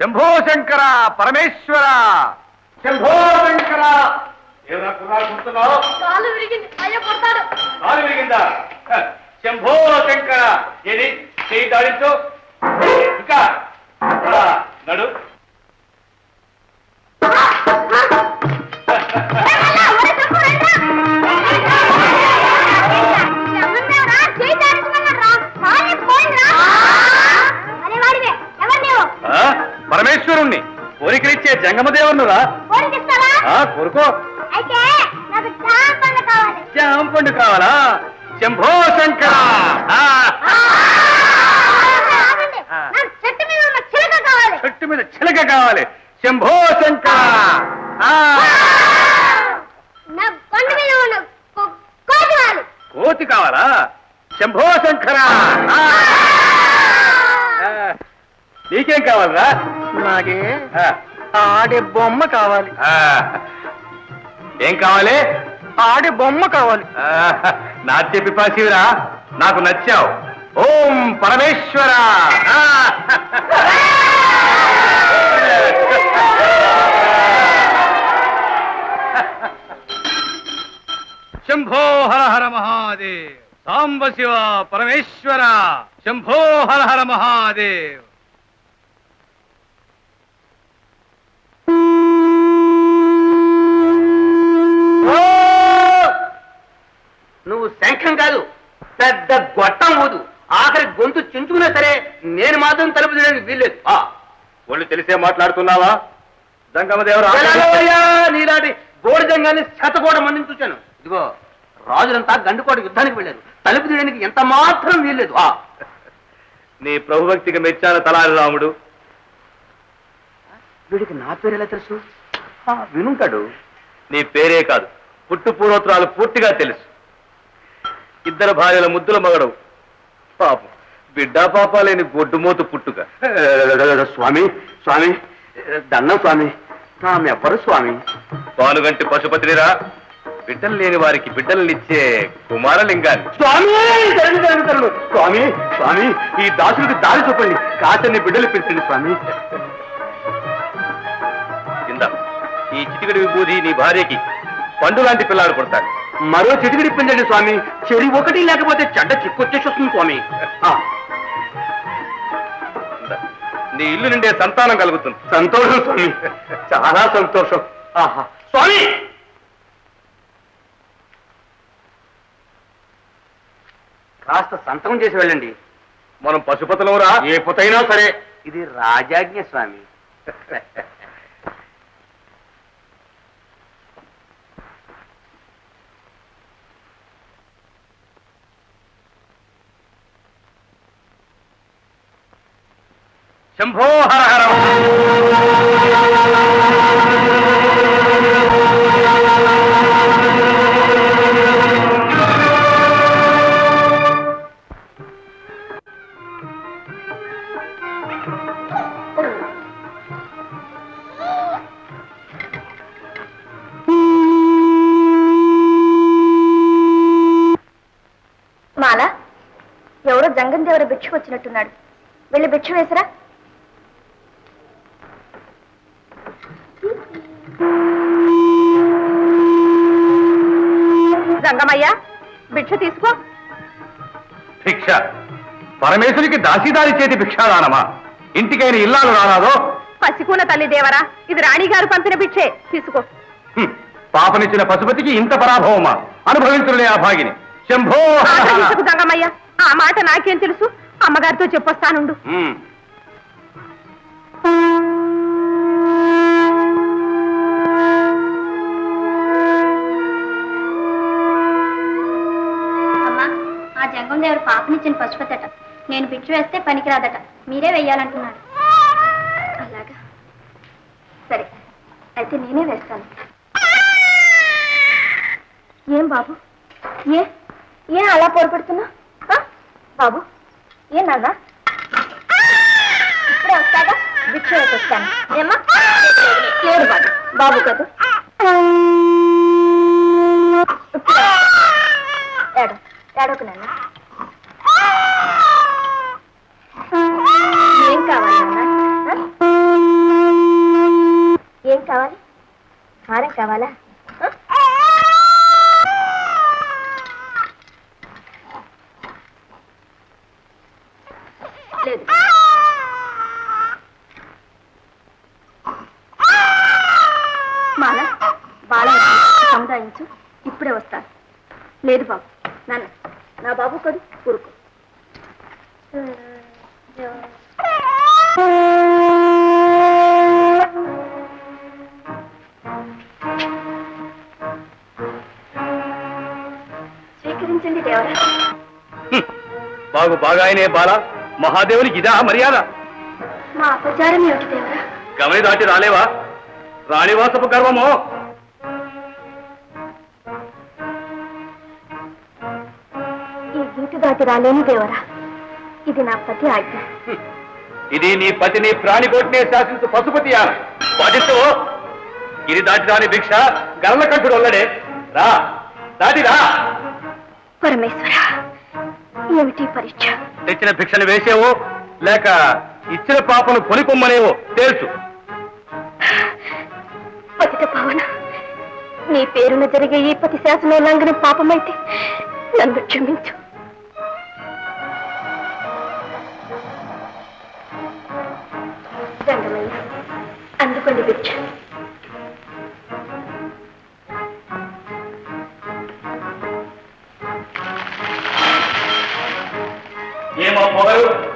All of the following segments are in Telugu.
శంభో శంకర పరమేశ్వర! శంభో శంకర ఏమన్నా కుర్రాడు చూస్తున్నావు? కాలు విరిగింది. అయ్యో కొడతాడు. కాలు విరిగిందా? హ, శంభో శంకర ఏది? చేయి దాడించు ఇంకా? నడు. కోరికలిచ్చే జంగమదేవునురా కోరుకో. జాంపండు కావాలా. శంభో శంకర! చెట్టు మీద చిలక కావాలి. శంభో శంకర! కోతి కావాలి. శంభో శంకర! నీకేం కావాలరా? నాకే ఆడే బొమ్మ కావాలి. ఆ, ఏం కావాలి? ఆడే బొమ్మ కావాలి. నాట్య పిపాసివిరా నాకు నచ్చావు. ఓం పరమేశ్వర. శంభో హర హర మహాదేవ్. సాంబ శివ పరమేశ్వర. శంభో హర హర మహాదేవ్. తెలిసే మాట్లాడుతున్నావా? ఎలాగోయ్యా, నీలాంటి బోడిదంగాన్ని శతకోట మందిని చూశాను ఇదిగో రాజులంతా గండుకోట యుద్ధానికి వెళ్ళారు. తలుపు తీయడానికి ఎంత మాత్రం వీల్లేదు. ఆ. నీ ప్రభుభక్తికి మెచ్చాన తలారి రాముడు. వీడికి నా పేరు ఎలా తెలుసు? వినుంటాడు. నీ పేరే కాదు. పుట్టు పూర్వోత్తరాలు పూర్తిగా తెలుసు. ఇద్దరు భార్యల ముద్దుల మగడవు. పాపం. బిడ్డా పాప లేని గొడ్డుమోతు పుట్టుక. స్వామి స్వామి దండం స్వామి. ఎవ్వరు స్వామి? పానుగంటి పశుపతినిరా బిడ్డలు లేని వారికి బిడ్డలనిచ్చే కుమారలింగాన్ని స్వామి. స్వామి స్వామి ఈ దాసుడికి దారి చూపండి. కాచని బిడ్డలు పెంచండి స్వామి. కింద ఈ చిటికడి విభూది నీ భార్యకి పండు లాంటి పిల్లాడు కొడతాడు మరో చిటికిడి పెంచండి స్వామి. చెరి ఒకటి లేకపోతే చెడ్డ చిక్కొచ్చేసి వస్తుంది స్వామి. ఆ, ఇందా. నీ ఇల్లు నిండే సంతానం కలుగుతుంది. సంతోషం స్వామి. చాలా సంతోషం. ఆహా. స్వామి! కాస్త సంతకం చేసి వెళ్ళండి. మనం పశుపతులవురా ఏ పుతైనా సరే. ఇది రాజాజ్ఞ స్వామి. శంభో మాల ఎవరో జంగం దేవర భిక్షకు వచ్చినట్టున్నాడు. వెళ్ళి బిచ్చు వేసరా. భిక్ష పరమేశ్వరికి దాసీదారి చేతి భిక్షాదానమా? ఇంటికైన ఇల్లాలు రానాదో పసికూన తల్లి దేవరా ఇది రాణిగారు పంపిన భిక్షే. తీసుకో. పాపనిచ్చిన పశుపతికి ఇంత పరాభవమా? అనుభవించులే ఆ భాగిని. శంభో! జంగమయ్య ఆ మాట నాకేం తెలుసు? అమ్మగారితో చెప్పొస్తానుండు. దేవుడు పాపనిచ్చిన పశుపతట. నేను భిక్ష వేస్తే పనికిరాదట. మీరే వెయ్యాలంటున్నారు. అలాగా. సరే అయితే నేనే వేస్తాను. ఏం బాబు? ఏ? ఏ అలా పొరపడుతున్నా? బాబు ఏ నాగా ఇప్పుడే వస్తాగా భిక్ష వేసి ఏమా ఏమ్మా? లేదు బాబు బాబు కదా. ఏడు ఏడోకు నాన్న. కావాలి? హారం కావాలా? లేదు. మాల బాల సముదాయించు. ఇప్పుడే వస్తాను. లేదు బాబు. నాన్న నా బాబు కదు ఊరుకో. బాగు బాగాయనే బాల. మహాదేవునికి ఇదా మర్యాద. మా అపచారం ఏమిటి దేవరా? గమని దాటి రాలేవా? రాణివాసపు గర్వమో. ఈ గీటు దాటి రాలేని దేవరా. ఇది నా పతి ఆజ్ఞ. ఇది నీ పతిని ప్రాణికోటినే శాసించు పశుపతి యాన. పాటిస్తూ ఇది దాటి రాని భిక్ష గరల కంఠుడు వల్లడే రా దాటి రా. పరమేశ్వర ఏమిటి పరీక్ష? తెచ్చిన భిక్షను వేసేవో లేక ఇచ్చిన పాపను కొనికొమ్మనేవో తేల్చు. పతిత పవన నీ పేరున జరిగే ఈ పతి శాసనోల్లంఘన పాపమైతే నన్ను క్షమించు. అందుకోండి భిక్ష. জন্ম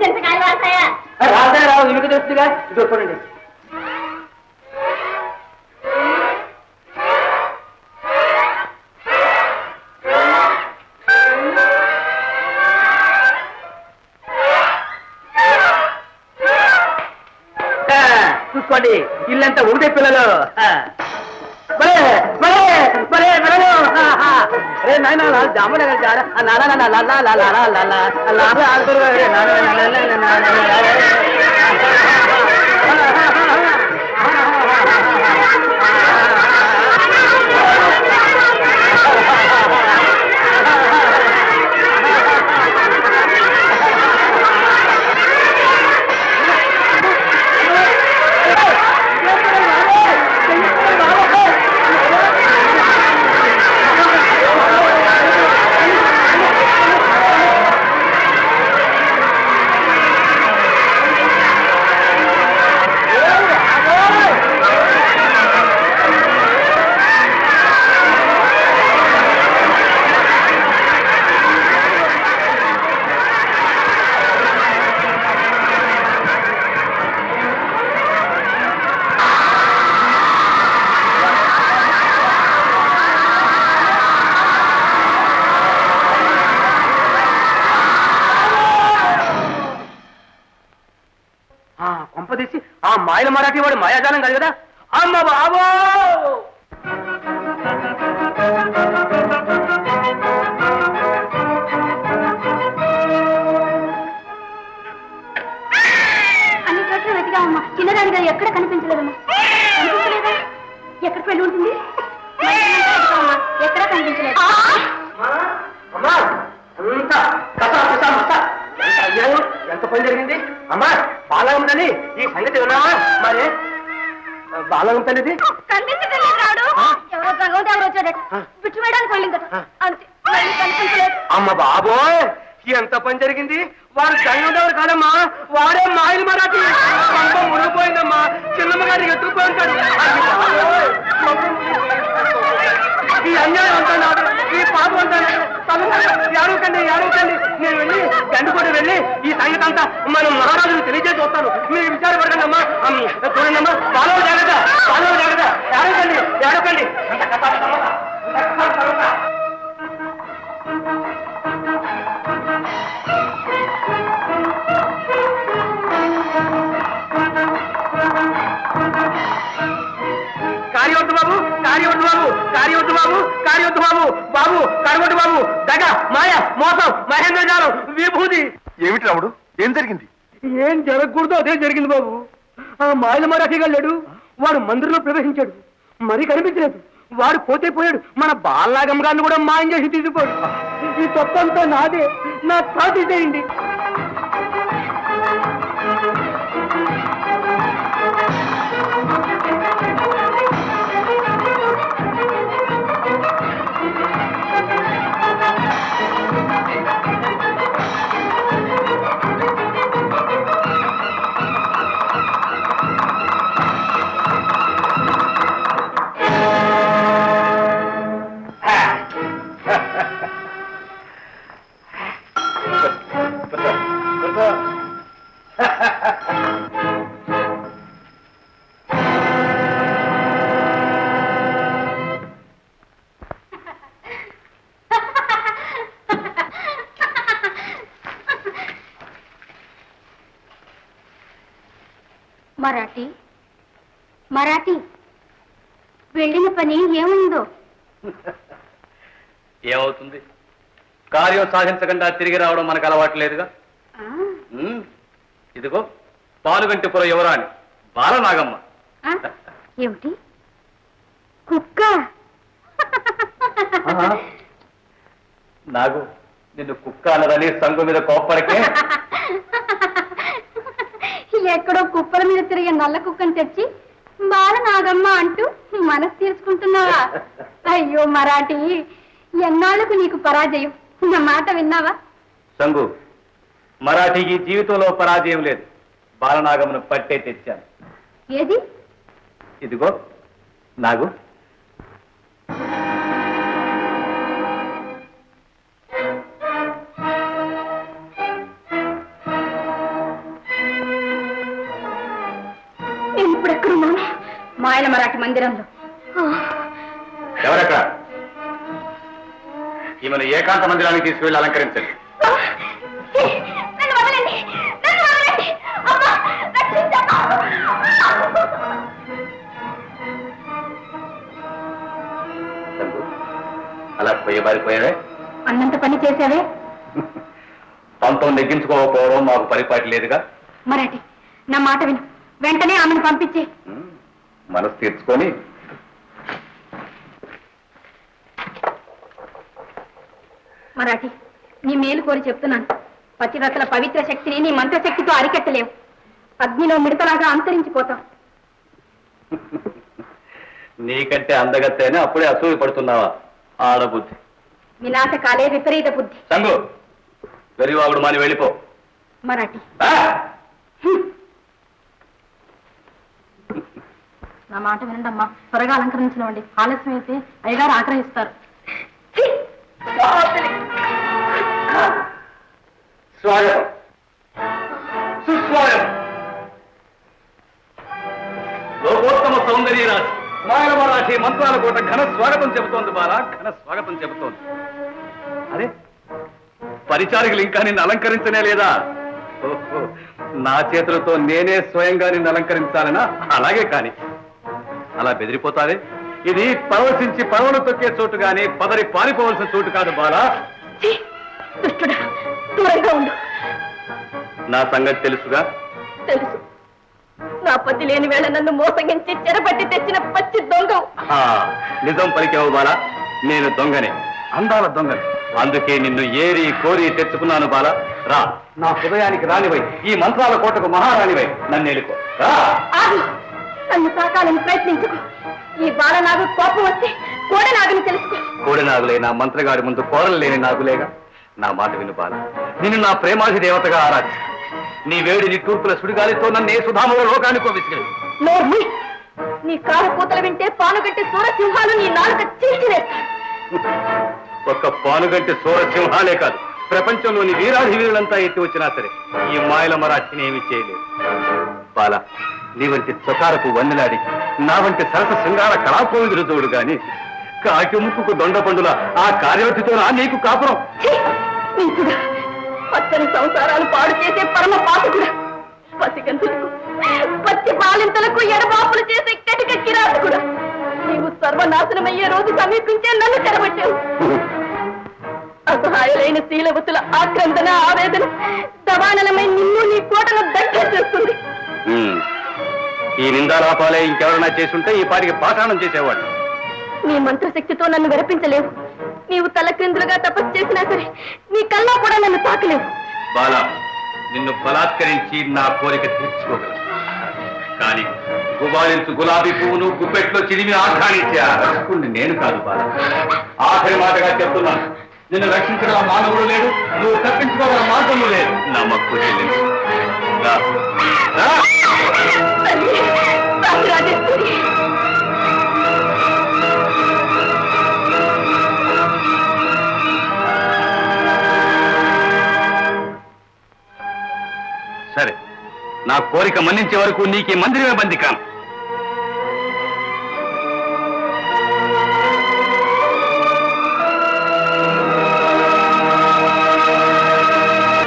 చింతకాయలు వాడతాయా? రాదా రావు ఇమికి తెలుస్తుందిగా ఇది చూడండి. చూసుకోండి. ఇల్లంతా ఒకటే పిల్లలు. நானா ఆ మాయల మరాఠీ వాడు మాయాజాలం కాదు కదా? అమ్మ బాబో! అన్ని చోట్ల వెతికామమ్మా ఎక్కడ కనిపించలేదమ్మా. కనిపించలేదా? ఎక్కడికి వెళ్ళి ఉంటుంది. ఎక్కడా కనిపించలేదు. అమ్మా అంత కథ కథ. అయ్యాను ఎంత పని జరిగింది? అమ్మా బాలగం తల్లి ఈ సంగతి విన్నావా? మరి బాలగం తల్లిది? అమ్మ బాబోయ్! ఎంత పని జరిగింది? వాడు జంగందవాడు కాదమ్మా వాడే మాయలు మరాఠీ. పంప మునిగిపోయిందమ్మా చిన్నమ్మ గారికి ఎత్తుకుపోయి ఉంటాడు ఈ అన్యాయం అంతా ఈ పాపం అంతా ఏడవకండి ఏడవకండి. నేను వెళ్ళి గండుకోట వెళ్ళి ఈ సంగతి అంతా మనం మహారాజును తెలియజేసి వస్తాను. మీరు విచారపడకండి అమ్మా. చూడండి అమ్మా. పాలవ జాగ్రత్త పాలవ జాగ్రత్త. ఏడవకండి ఏడవకండి. మాయ మోసం మహేంద్రజాలం విభూతి. ఏమిటి రాముడు? ఏం జరిగింది? ఏం జరగకూడదు అదే జరిగింది బాబు. ఆ మాయల మరాఠీ వెళ్ళాడు వాడు మందిరంలో ప్రవేశించాడు. మరీ కనిపించలేదు. వాడు పోతే పోయాడు. మన బాలనాగమ్మ గారిని కూడా మాయం చేసి తీసుకుపోయాడు. ఈ తప్పంతా నాదే. నా తాతి చేయండి. మరాఠీ? మరాఠీ. వెళ్ళిన పని ఏమైందో? ఏమవుతుంది? కార్యం సాధించకుండా తిరిగి రావడం మనకు అలవాటు లేదుగా? ఉమ్, ఇదిగో పాలుగంటిపుర యువరాణి బాలనాగమ్మ. ఆ, ఏమిటి? కుక్క. నాగు నిన్ను కుక్క అన్నదని సంగు మీద కోప్పడికే ఎక్కడో కుప్పల మీద తిరిగే నల్ల కుక్కని తెచ్చి బాల నాగమ్మ అంటూ మనసు తీర్చుకుంటున్నావా? అయ్యో మరాఠీ ఎన్నాళ్ళకు నీకు పరాజయం? నా మాట విన్నావా? సంగు మరాఠీకి జీవితంలో పరాజయం లేదు. బాలనాగమ్మను పట్టే తెచ్చాను. ఏది? ఇదిగో నాగు. మాయల మరాఠీ మందిరంలో. ఎవరక్కడ? ఈమెను ఏకాంత మందిరానికి తీసుకువెళ్ళి అలంకరించండి. అలా పోయే బారిపోయావే అన్నంత పని చేసావే పంతం నెగ్గించుకోకపోవడం మాకు పరిపాటి లేదుగా? మరాఠీ నా మాట విను. వెంటనే ఆమెను పంపించే. మనసు తీర్చుకొని. మరాఠీ నీ మేలు కోరి చెప్తున్నాను. పతివ్రతల పవిత్ర శక్తిని నీ మంత్రశక్తితో అరికట్టలేవు. అగ్నిలో మిడతలాగా అంతరించిపోతాం నీకంటే అందగత్తేనే అప్పుడే అసూయ పడుతున్నావా? ఆడబుద్ధి. వినాశకాలే విపరీత బుద్ధి. సంగు వెరివాగుడు మాని వెళ్ళిపో. మరాఠీ. నా మాట వినండి అమ్మా త్వరగా అలంకరించనివ్వండి ఆలస్యం అయితే అయ్యగారు ఆగ్రహిస్తారు. స్వాగతం సుస్వాగతం. లోకోత్తమ సౌందర్య రాశి. మంత్రాల కోట ఘన స్వాగతం చెబుతోంది బాల. ఘన స్వాగతం చెబుతోంది. అరే పరిచారికులు ఇంకా నిన్ను అలంకరించనే లేదా? నా చేతులతో నేనే స్వయంగా నిన్ను అలంకరించాలనా? అలాగే కానీ. అలా బెదిరిపోతారే ఇది పరవశించి పరవను తొక్కే చోటు గాని పదరి పారిపోవలసిన చోటు కాదు బాలా. దూరంగా ఉండు. నా సంగతి తెలుసుగా? తెలుసు. నా పతి లేని వేళ నన్ను మోసగించి చెరపట్టి తెచ్చిన పచ్చి దొంగ. ఆ, నిజం పలికావు బాల. నేను దొంగనే అందాల దొంగని. అందుకే నిన్ను ఏరి కోరి తెచ్చుకున్నాను బాల. రా నా హృదయానికి రానివై ఈ మంత్రాల కోటకు మహారాణివై నన్ను ఎలుకో. రా. నన్ను తాకాలని ప్రయత్నించుకో. ఈ బాలనాగు కోపం వస్తే కోడనాగుని తెలుసుకో. కోడి నాగులే నా మంత్రగాడి ముందు కోరలు లేని నాగులేగా. నా మాట విను బాల. నిన్ను నా ప్రేమాధి దేవతగా ఆరాధి నీ వేడి నిట్టూర్పుల సుడిగాలితో నన్ను ఏ సుధాముల లోకానికో విసిగలి నోర్మి నీ కారు పూతలు వింటే పానుగట్టి సూరసింహాలు నీ నాలుక చీల్చివేస్తాయి ఒక్క పానుగంటి సూరసింహాలే కాదు. ప్రపంచంలోని వీరాధి వీరులంతా ఎత్తి వచ్చినా సరే ఈ మాయల మరాఠిని ఏమి చేయలేదు. బాల నీ వంటి చొకారపు వందలాడి నా వంటి సరస శృంగార కళాకోవిదులు చూడు గాని కాకి ముక్కుకు దొండ పండుల ఆ కార్యవతితో నా నీకు కాపురం? పచ్చని సంసారాలు పాడు చేసే పరమ పాపకుడా. పసిగంతులకు పచ్చి బాలింతలకు ఎడబాపులు చేసే కటిక కిరాతకుడా. నీవు సర్వనాశనమయ్యే రోజు సమీపించే నన్ను చెరబట్టావు అసహాయులైన శీలవతుల ఆక్రందన ఆవేదన దవానలమై నిన్ను నీ కోటను దగ్గర చేస్తుంది. ఈ నిందాలాపాలే ఇంకెవరైనా చేసుంటే ఈ పాటికి పాఠానం చేసేవాడు నీ మంత్రశక్తితో నన్ను విరపించలేవు. నీవు తలక్రిందులుగా తపస్సు చేసినా సరే నీ కల్లా కూడా నన్ను తాకలేవు. బాల నిన్ను బలాత్కరించి నా కోరిక తీర్చుకోగలను. కానీ గుబాలించు గులాబీ పువ్వును గుప్పెట్లో చిరిమి ఆఘ్రానించే నేను కాదు బాల. ఆఖరి మాటగా చెప్తున్నాను నిన్ను రక్షించగల మానవుడు లేడు నువ్వు తప్పించుకోగల మార్గము లేదు. నా కోరిక మన్నించే వరకు నీకు మందిరమే బంది కాను